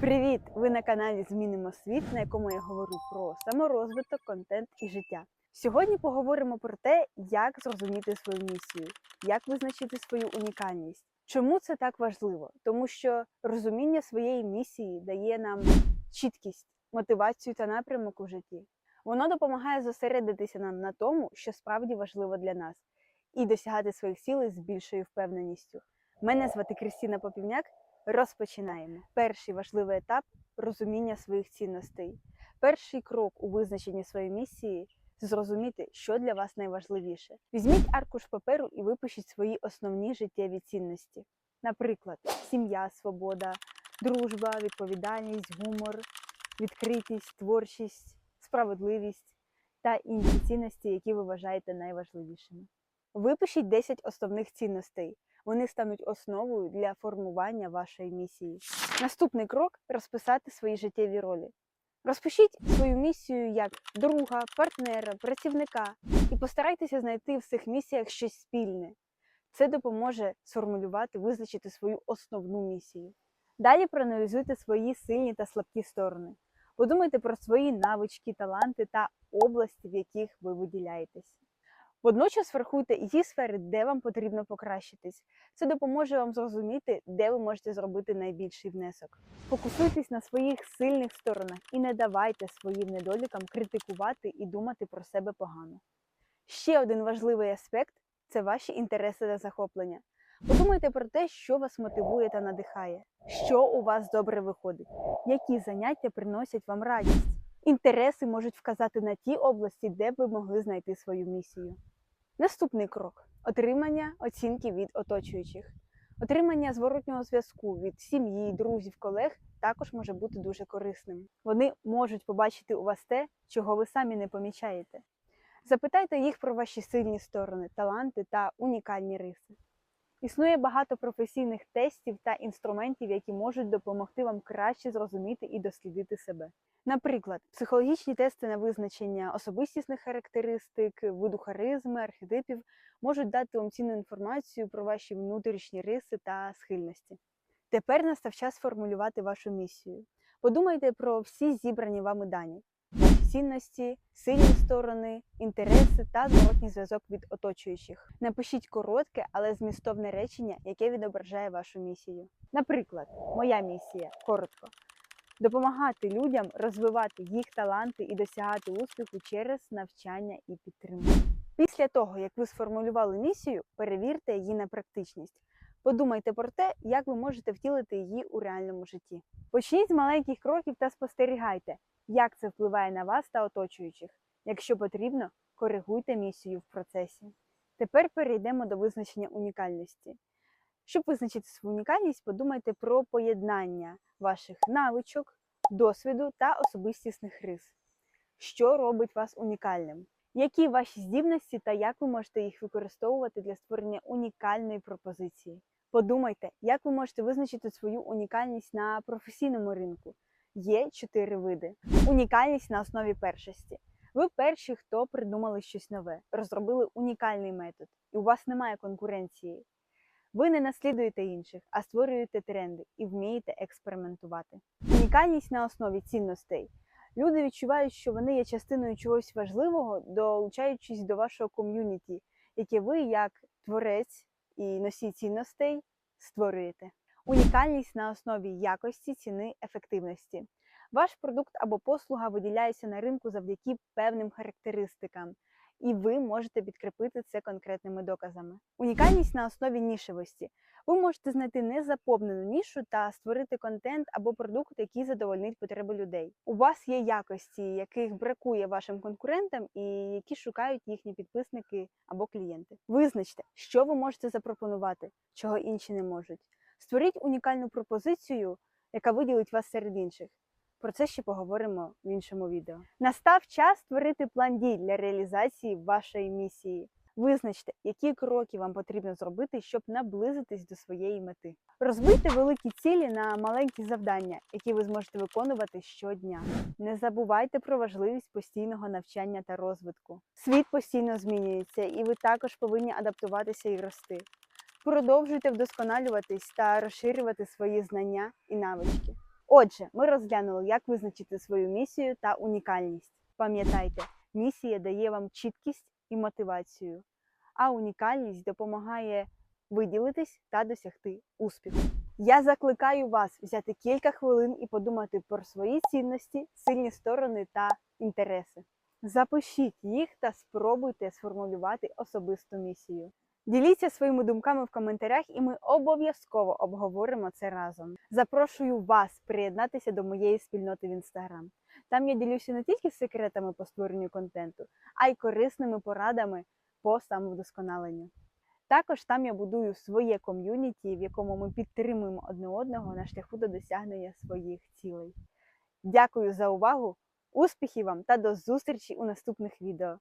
Привіт! Ви на каналі Змінимо світ, на якому я говорю про саморозвиток, контент і життя. Сьогодні поговоримо про те, як зрозуміти свою місію, як визначити свою унікальність. Чому це так важливо? Тому що розуміння своєї місії дає нам чіткість, мотивацію та напрямок у житті. Воно допомагає зосередитися нам на тому, що справді важливо для нас, і досягати своїх цілей з більшою впевненістю. Мене звати Кристина Попівняк. Розпочинаємо. Перший важливий етап розуміння своїх цінностей. Перший крок у визначенні своєї місії зрозуміти, що для вас найважливіше. Візьміть аркуш паперу і випишіть свої основні життєві цінності. Наприклад, сім'я, свобода, дружба, відповідальність, гумор, відкритість, творчість, справедливість та інші цінності, які ви вважаєте найважливішими. Випишіть 10 основних цінностей. Вони стануть основою для формування вашої місії. Наступний крок розписати свої життєві ролі. Розпишіть свою місію як друга, партнера, працівника і постарайтеся знайти в цих місіях щось спільне. Це допоможе сформулювати, визначити свою основну місію. Далі проаналізуйте свої сильні та слабкі сторони. Подумайте про свої навички, таланти та області, в яких ви виділяєтесь. Водночас врахуйте і ті сфери, де вам потрібно покращитись. Це допоможе вам зрозуміти, де ви можете зробити найбільший внесок. Фокусуйтесь на своїх сильних сторонах і не давайте своїм недолікам критикувати і думати про себе погано. Ще один важливий аспект це ваші інтереси та захоплення. Подумайте про те, що вас мотивує та надихає, що у вас добре виходить, які заняття приносять вам радість. Інтереси можуть вказати на ті області, де ви могли знайти свою місію. Наступний крок отримання оцінки від оточуючих. Отримання зворотнього зв'язку від сім'ї, друзів, колег також може бути дуже корисним. Вони можуть побачити у вас те, чого ви самі не помічаєте. Запитайте їх про ваші сильні сторони, таланти та унікальні риси. Існує багато професійних тестів та інструментів, які можуть допомогти вам краще зрозуміти і дослідити себе. Наприклад, психологічні тести на визначення особистісних характеристик, виду харизми, архетипів можуть дати вам цінну інформацію про ваші внутрішні риси та схильності. Тепер настав час формулювати вашу місію. Подумайте про всі зібрані вами дані, цінності, сильні сторони, інтереси та зворотній зв'язок від оточуючих. Напишіть коротке, але змістовне речення, яке відображає вашу місію. Наприклад, моя місія коротко допомагати людям розвивати їх таланти і досягати успіху через навчання і підтримку. Після того, як ви сформулювали місію, перевірте її на практичність. Подумайте про те, як ви можете втілити її у реальному житті. Почніть з маленьких кроків та спостерігайте, як це впливає на вас та оточуючих. Якщо потрібно, коригуйте місію в процесі. Тепер перейдемо до визначення унікальності. Щоб визначити свою унікальність, подумайте про поєднання ваших навичок, досвіду та особистісних рис. Що робить вас унікальним? Які ваші здібності та як ви можете їх використовувати для створення унікальної пропозиції? Подумайте, як ви можете визначити свою унікальність на професійному ринку. Є чотири види: унікальність на основі першості. Ви перші, хто придумали щось нове, розробили унікальний метод, і у вас немає конкуренції. Ви не наслідуєте інших, а створюєте тренди і вмієте експериментувати. Унікальність на основі цінностей. Люди відчувають, що вони є частиною чогось важливого, долучаючись до вашого ком'юніті, яке ви, як творець і носій цінностей, створюєте. Унікальність на основі якості, ціни, ефективності. Ваш продукт або послуга виділяється на ринку завдяки певним характеристикам, і ви можете підкріпити це конкретними доказами. Унікальність на основі нішевості. Ви можете знайти незаповнену нішу та створити контент або продукт, який задовольнить потреби людей. У вас є якості, яких бракує вашим конкурентам, і які шукають їхні підписники або клієнти. Визначте, що ви можете запропонувати, чого інші не можуть. Створіть унікальну пропозицію, яка виділить вас серед інших. Про це ще поговоримо в іншому відео. Настав час створити план дій для реалізації вашої місії. Визначте, які кроки вам потрібно зробити, щоб наблизитись до своєї мети. Розбийте великі цілі на маленькі завдання, які ви зможете виконувати щодня. Не забувайте про важливість постійного навчання та розвитку. Світ постійно змінюється, і ви також повинні адаптуватися і рости. Продовжуйте вдосконалюватись та розширювати свої знання і навички. Отже, ми розглянули, як визначити свою місію та унікальність. Пам'ятайте, місія дає вам чіткість і мотивацію, а унікальність допомагає виділитись та досягти успіху. Я закликаю вас взяти кілька хвилин і подумати про свої цінності, сильні сторони та інтереси. Запишіть їх та спробуйте сформулювати особисту місію. Діліться своїми думками в коментарях, і ми обов'язково обговоримо це разом. Запрошую вас приєднатися до моєї спільноти в інстаграм. Там я ділюся не тільки секретами по створенню контенту, а й корисними порадами по самовдосконаленню. Також там я будую своє ком'юніті, в якому ми підтримуємо одне одного на шляху до досягнення своїх цілей. Дякую за увагу! Успіхів вам та до зустрічі у наступних відео!